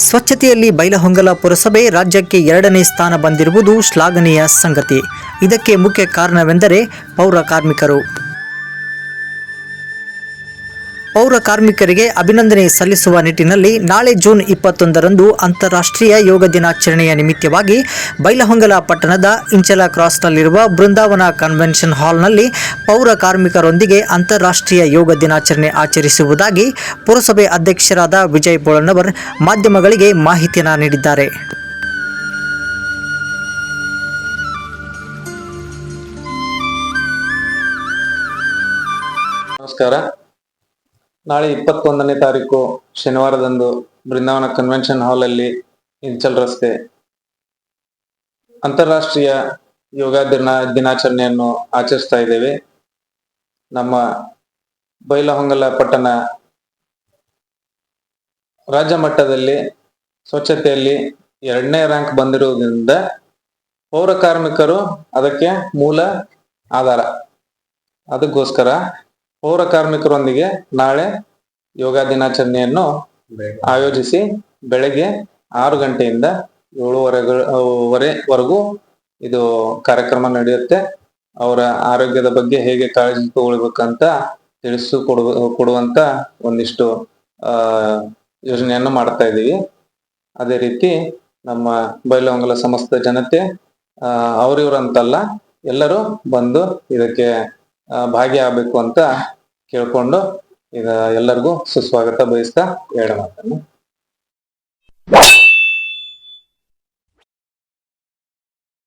ಸ್ವಚ್ಛತೆಯಲ್ಲಿ ಬೈಲಹೊಂಗಲ ಪುರಸಭೆ ರಾಜ್ಯಕ್ಕೆ ಎರಡನೇ ಸ್ಥಾನ ಬಂದಿರುವುದು ಶ್ಲಾಘನೀಯ ಸಂಗತಿ. ಇದಕ್ಕೆ ಮುಖ್ಯ ಕಾರಣವೆಂದರೆ ಪೌರ ಕಾರ್ಮಿಕರು. ಪೌರ ಕಾರ್ಮಿಕರಿಗೆ ಅಭಿನಂದನೆ ಸಲ್ಲಿಸುವ ನಿಟ್ಟಿನಲ್ಲಿ ನಾಳೆ ಜೂನ್ ಇಪ್ಪತ್ತೊಂದರಂದು ಅಂತಾರಾಷ್ಟ್ರೀಯ ಯೋಗ ದಿನಾಚರಣೆಯ ನಿಮಿತ್ತವಾಗಿ ಬೈಲಹೊಂಗಲ ಪಟ್ಟಣದ ಇಂಚಲ ಕ್ರಾಸ್ನಲ್ಲಿರುವ ಬೃಂದಾವನ ಕನ್ವೆನ್ಷನ್ ಹಾಲ್ನಲ್ಲಿ ಪೌರ ಕಾರ್ಮಿಕರೊಂದಿಗೆ ಅಂತಾರಾಷ್ಟ್ರೀಯ ಯೋಗ ದಿನಾಚರಣೆ ಆಚರಿಸುವುದಾಗಿ ಪುರಸಭೆ ಅಧ್ಯಕ್ಷರಾದ ವಿಜಯ್ ಬೋಳನವರ್ ಮಾಧ್ಯಮಗಳಿಗೆ ಮಾಹಿತಿಯನ್ನು ನೀಡಿದ್ದಾರೆ. ನಮಸ್ಕಾರ. ನಾಳೆ ಇಪ್ಪತ್ತೊಂದನೇ ತಾರೀಕು ಶನಿವಾರದಂದು ಬೃಂದಾವನ ಕನ್ವೆನ್ಷನ್ ಹಾಲ್ ಅಲ್ಲಿ ಇಂಚಲ್ ರಸ್ತೆ. ಅಂತಾರಾಷ್ಟ್ರೀಯ ಯೋಗ ದಿನ, ದಿನಾಚರಣೆಯನ್ನು ಆಚರಿಸ್ತಾ ಇದ್ದೇವೆ. ನಮ್ಮ ಬೈಲಹೊಂಗಲ ಪಟ್ಟಣ ರಾಜ್ಯ ಮಟ್ಟದಲ್ಲಿ ಸ್ವಚ್ಛತೆಯಲ್ಲಿ ಎರಡನೇ ರ್ಯಾಂಕ್ ಬಂದಿರುವುದರಿಂದ ಪೌರ ಕಾರ್ಮಿಕರು ಅದಕ್ಕೆ ಮೂಲ ಆಧಾರ. ಅದಕ್ಕೋಸ್ಕರ ಪೌರ ಕಾರ್ಮಿಕರೊಂದಿಗೆ ನಾಳೆ ಯೋಗ ದಿನಾಚರಣೆಯನ್ನು ಆಯೋಜಿಸಿ ಬೆಳಗ್ಗೆ ಆರು ಗಂಟೆಯಿಂದ ಏಳುವರೆವರೆವರೆಗೂ ಇದು ಕಾರ್ಯಕ್ರಮ ನಡೆಯುತ್ತೆ. ಅವರ ಆರೋಗ್ಯದ ಬಗ್ಗೆ ಹೇಗೆ ಕಾಳಜಿ ತಗೊಳ್ಬೇಕಂತ ತಿಳಿಸು ಕೊಡುವ ಕೊಡುವಂತ ಒಂದಿಷ್ಟು ಆ ಯೋಜನೆಯನ್ನು ಮಾಡ್ತಾ ಇದ್ದೀವಿ. ಅದೇ ರೀತಿ ನಮ್ಮ ಬೈಲಹೊಂಗಲ ಸಮಸ್ತ ಜನತೆ ಆ ಅವ್ರಿವ್ರಂತಲ್ಲ ಎಲ್ಲರೂ ಬಂದು ಇದಕ್ಕೆ ಆ, ಭಾಗಿಯಾಗಬೇಕು ಅಂತ ಕೇಳ್ಕೊಂಡು ಈಗ ಎಲ್ಲರಿಗೂ ಸುಸ್ವಾಗತ ಬಯಸ್ತಾ ಎರಡು ಮಾತನ್ನು